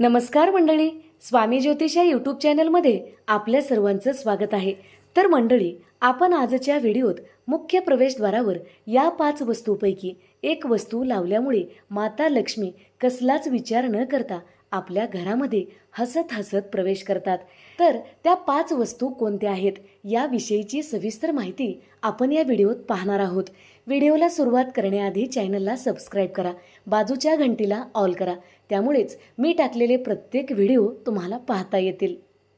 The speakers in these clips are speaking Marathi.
नमस्कार मंडळी स्वामी ज्योतिष या यूट्यूब चॅनलमध्ये आपल्या सर्वांचं स्वागत आहे. तर मंडळी आपण आजच्या व्हिडिओत मुख्य प्रवेशद्वारावर या पाच वस्तूपैकी एक वस्तू लावल्यामुळे माता लक्ष्मी कसलाच विचार न करता आपल्या घरामध्ये हसत हसत प्रवेश करतात. तर त्या पाच वस्तू कोणत्या आहेत? याविषयीची सविस्तर माहिती आपण या व्हिडिओत पाहणार आहोत. व्हिडिओला सुरुवात करण्याआधी चॅनलला सबस्क्राईब करा. बाजूच्या घंटीला ऑल करा. त्यामुळेच मी टाकलेले प्रत्येक व्हिडिओ तुम्हाला पाहता येतील.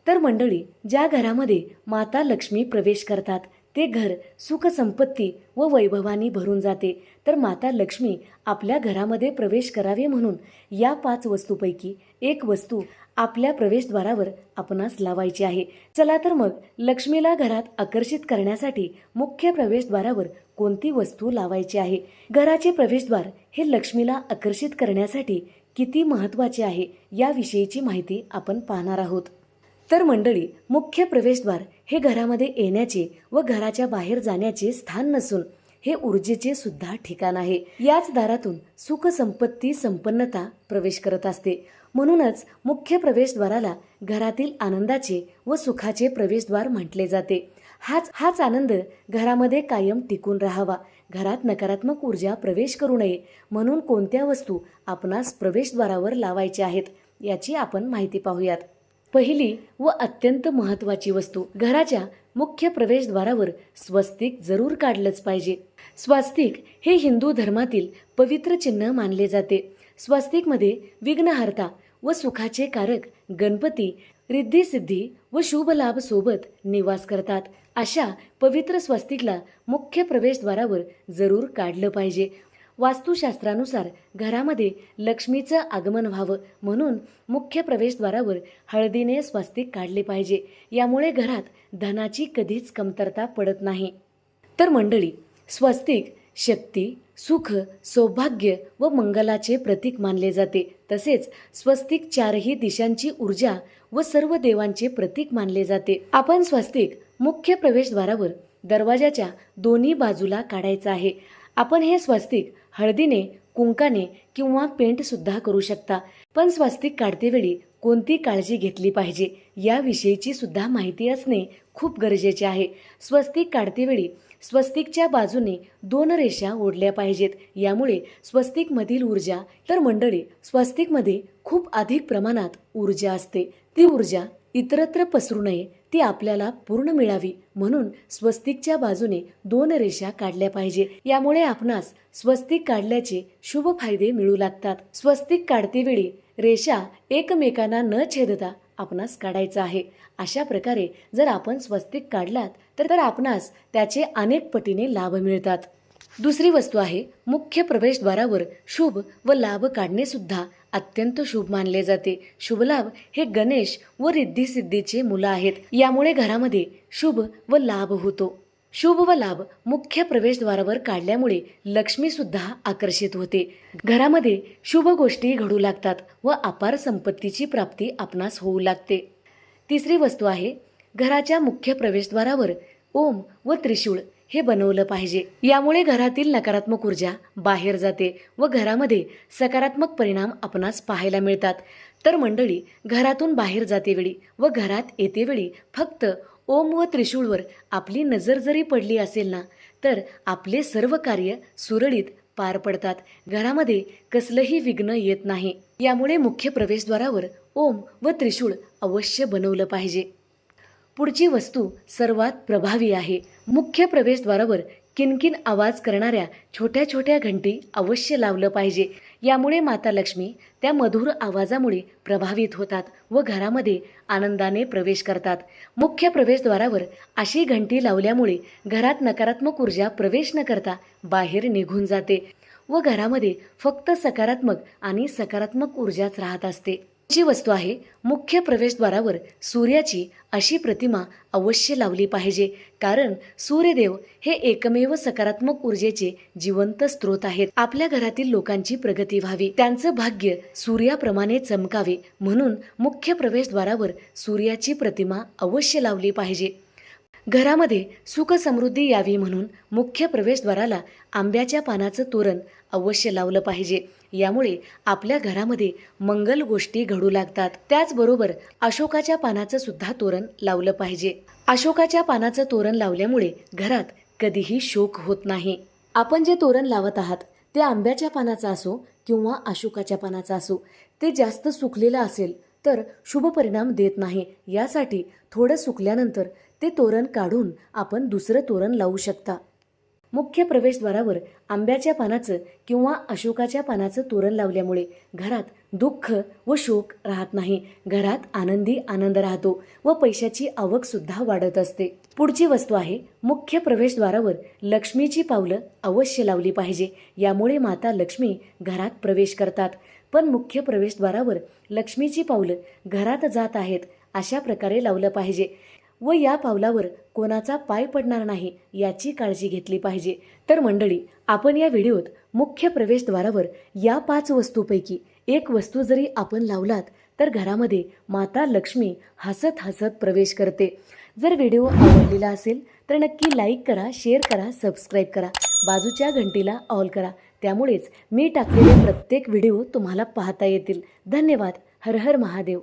तर मंडळी ज्या घरामध्ये माता लक्ष्मी प्रवेश करतात ते घर सुखसंपत्ती व वैभवानी भरून जाते. तर माता लक्ष्मी आपल्या घरामध्ये प्रवेश करावे म्हणून या पाच वस्तूपैकी एक वस्तू आपल्या प्रवेशद्वारावर आपणास लावायची आहे. चला तर मग लक्ष्मीला घरात आकर्षित करण्यासाठी मुख्य प्रवेशद्वारावर कोणती वस्तू लावायची आहे? घराचे प्रवेशद्वार हे लक्ष्मीला आकर्षित करण्यासाठी किती महत्त्वाचे आहे याविषयीची माहिती आपण पाहणार आहोत. तर मंडळी मुख्य प्रवेशद्वार हे घरामध्ये येण्याचे व घराच्या बाहेर जाण्याचे स्थान नसून हे ऊर्जेचे सुद्धा ठिकाण आहे. याच दारातून सुख संपत्ती संपन्नता प्रवेश करत असते. म्हणूनच मुख्य प्रवेशद्वाराला घरातील आनंदाचे व सुखाचे प्रवेशद्वार म्हटले जाते. हाच हाच आनंद घरामध्ये कायम टिकून राहावा. घरात नकारात्मक ऊर्जा प्रवेश करू नये. म्हणून कोणत्या वस्तू आपणास प्रवेशद्वारावर लावायच्या आहेत याची आपण माहिती पाहूयात. पहिली व अत्यंत महत्त्वाची वस्तू घराच्या मुख्य प्रवेशद्वारावर स्वस्तिक जरूर काढलंच पाहिजे. स्वस्तिक हे हिंदू धर्मातील पवित्र चिन्ह मानले जाते. स्वस्तिकमध्ये विघ्नहर्ता व सुखाचे कारक गणपती रिद्धी सिद्धी व शुभ लाभ सोबत निवास करतात. अशा पवित्र स्वस्तिकला मुख्य प्रवेशद्वारावर जरूर काढलं पाहिजे. वास्तुशास्त्रानुसार घरामध्ये लक्ष्मीचं आगमन व्हावं म्हणून मुख्य प्रवेशद्वारावर हळदीने स्वस्तिक काढले पाहिजे. यामुळे घरात धनाची कधीच कमतरता पडत नाही. तर मंडळी स्वस्तिक शक्ती सुख सौभाग्य व मंगलाचे प्रतीक मानले जाते. तसेच स्वस्तिक चारही दिशांची ऊर्जा व सर्व देवांचे प्रतीक मानले जाते. आपण स्वस्तिक मुख्य प्रवेशद्वारावर दरवाजाच्या दोन्ही बाजूला काढायचं आहे. आपण हे स्वस्तिक हळदीने कुंकाने किंवा पेंटसुद्धा करू शकता. पण स्वस्तिक काढतेवेळी कोणती काळजी घेतली पाहिजे याविषयीची सुद्धा माहिती असणे खूप गरजेचे आहे. स्वस्तिक काढतेवेळी स्वस्तिकच्या बाजूने दोन रेषा ओढल्या पाहिजेत. यामुळे स्वस्तिकमधील ऊर्जा तर मंडळी स्वस्तिकमध्ये खूप अधिक प्रमाणात ऊर्जा असते. ती ऊर्जा इतरत्र पसरू नये ती आपल्याला पूर्ण मिळावी. म्हणून स्वस्तिकच्या बाजूने दोन रेषा काढल्या पाहिजे. यामुळे आपणास स्वस्तिक काढल्याचे शुभ फायदे मिळू लागतात. स्वस्तिक काढतेवेळी रेषा एकमेकांना न छेदता आपणास काढायचा आहे. अशा प्रकारे जर आपण स्वस्तिक काढलात तर तर आपणास त्याचे अनेक पटीने लाभ मिळतात. दुसरी वस्तू आहे मुख्य प्रवेशद्वारावर शुभ व लाभ काढणे सुद्धा अत्यंत शुभ मानले जाते. शुभलाभ हे गणेश व रिद्धी सिद्धीचे मुलं आहेत. यामुळे घरामध्ये शुभ व लाभ होतो. शुभ व लाभ मुख्य प्रवेशद्वारावर काढल्यामुळे लक्ष्मी सुद्धा आकर्षित होते. घरामध्ये शुभ गोष्टी घडू लागतात व अपार संपत्तीची प्राप्ती आपणास होऊ लागते. तिसरी वस्तू आहे घराच्या मुख्य प्रवेशद्वारावर ओम व त्रिशूळ. हे बनवलं पाहिजे. यामुळे घरातील नकारात्मक ऊर्जा बाहेर जाते व घरामध्ये सकारात्मक परिणाम आपणास पाहायला मिळतात. तर मंडळी घरातून बाहेर जातेवेळी व घरात येतेवेळी फक्त ओम व त्रिशूळवर आपली नजर जरी पडली असेल ना तर आपले सर्व कार्य सुरळीत पार पडतात. घरामध्ये कसलंही विघ्न येत नाही. यामुळे मुख्य प्रवेशद्वारावर ओम व त्रिशूळ अवश्य बनवलं पाहिजे. पुढची वस्तू सर्वात प्रभावी आहे. मुख्य प्रवेशद्वारावर किनकिन आवाज करणाऱ्या छोट्या छोट्या घंटी अवश्य लावलं पाहिजे. यामुळे माता लक्ष्मी त्या मधुर आवाजामुळे प्रभावित होतात व घरामध्ये आनंदाने प्रवेश करतात. मुख्य प्रवेशद्वारावर अशी घंटी लावल्यामुळे घरात नकारात्मक ऊर्जा प्रवेश न करता बाहेर निघून जाते व घरामध्ये फक्त सकारात्मक आणि सकारात्मक ऊर्जाच राहत असते. जी वस्तू आहे मुख्य प्रवेशद्वारावर सूर्याची अशी प्रतिमा अवश्य लावली पाहिजे. कारण सूर्यदेव हे एकमेव सकारात्मक ऊर्जेचे जिवंत स्रोत आहेत. आपल्या घरातील लोकांची प्रगती व्हावी. त्यांचं भाग्य सूर्याप्रमाणे चमकावे. म्हणून मुख्य प्रवेशद्वारावर सूर्याची प्रतिमा अवश्य लावली पाहिजे. घरामध्ये सुखसमृद्धी यावी म्हणून मुख्य प्रवेशद्वाराला आंब्याच्या पानाचं तोरण अवश्य लावलं पाहिजे. यामुळे आपल्या घरामध्ये मंगल गोष्टी घडू लागतात. त्याचबरोबर अशोकाच्या पानाचं सुद्धा तोरण लावलं पाहिजे. अशोकाच्या पानाचं तोरण लावल्यामुळे घरात कधीही शोक होत नाही. आपण जे तोरण लावत आहात ते आंब्याच्या पानाचं असो किंवा अशोकाच्या पानाचं असो ते जास्त सुकलेलं असेल तर शुभ परिणाम देत नाही. यासाठी थोडं सुकल्यानंतर ते तोरण काढून आपण दुसरं तोरण लावू शकता. मुख्य प्रवेशद्वारावर आंब्याच्या पानाचं किंवा अशोकाच्या पानाचं तोरण लावल्यामुळे घरात दुःख व शोक राहत नाही. घरात आनंदी आनंद राहतो व पैशाची आवक सुद्धा वाढत असते. पुढची वस्तू आहे मुख्य प्रवेशद्वारावर लक्ष्मीची पावलं अवश्य लावली पाहिजे. यामुळे माता लक्ष्मी घरात प्रवेश करतात. पण मुख्य प्रवेशद्वारावर लक्ष्मीची पावलं घरात जात आहेत अशा प्रकारे लावलं पाहिजे. व या पावलावर कोणाचा पाय पडणार नाही याची काळजी घेतली पाहिजे. तर मंडळी आपण या व्हिडिओत मुख्य प्रवेशद्वारावर या पाच वस्तूपैकी एक वस्तू जरी आपण लावलात तर घरामध्ये माता लक्ष्मी हसत हसत प्रवेश करते. जर व्हिडिओ आवडलेला असेल तर नक्की लाईक करा शेअर करा सबस्क्राईब करा. बाजूच्या घंटीला ऑल करा. त्यामुळेच मी टाकलेले प्रत्येक व्हिडिओ तुम्हाला पाहता येतील. धन्यवाद. हर हर महादेव.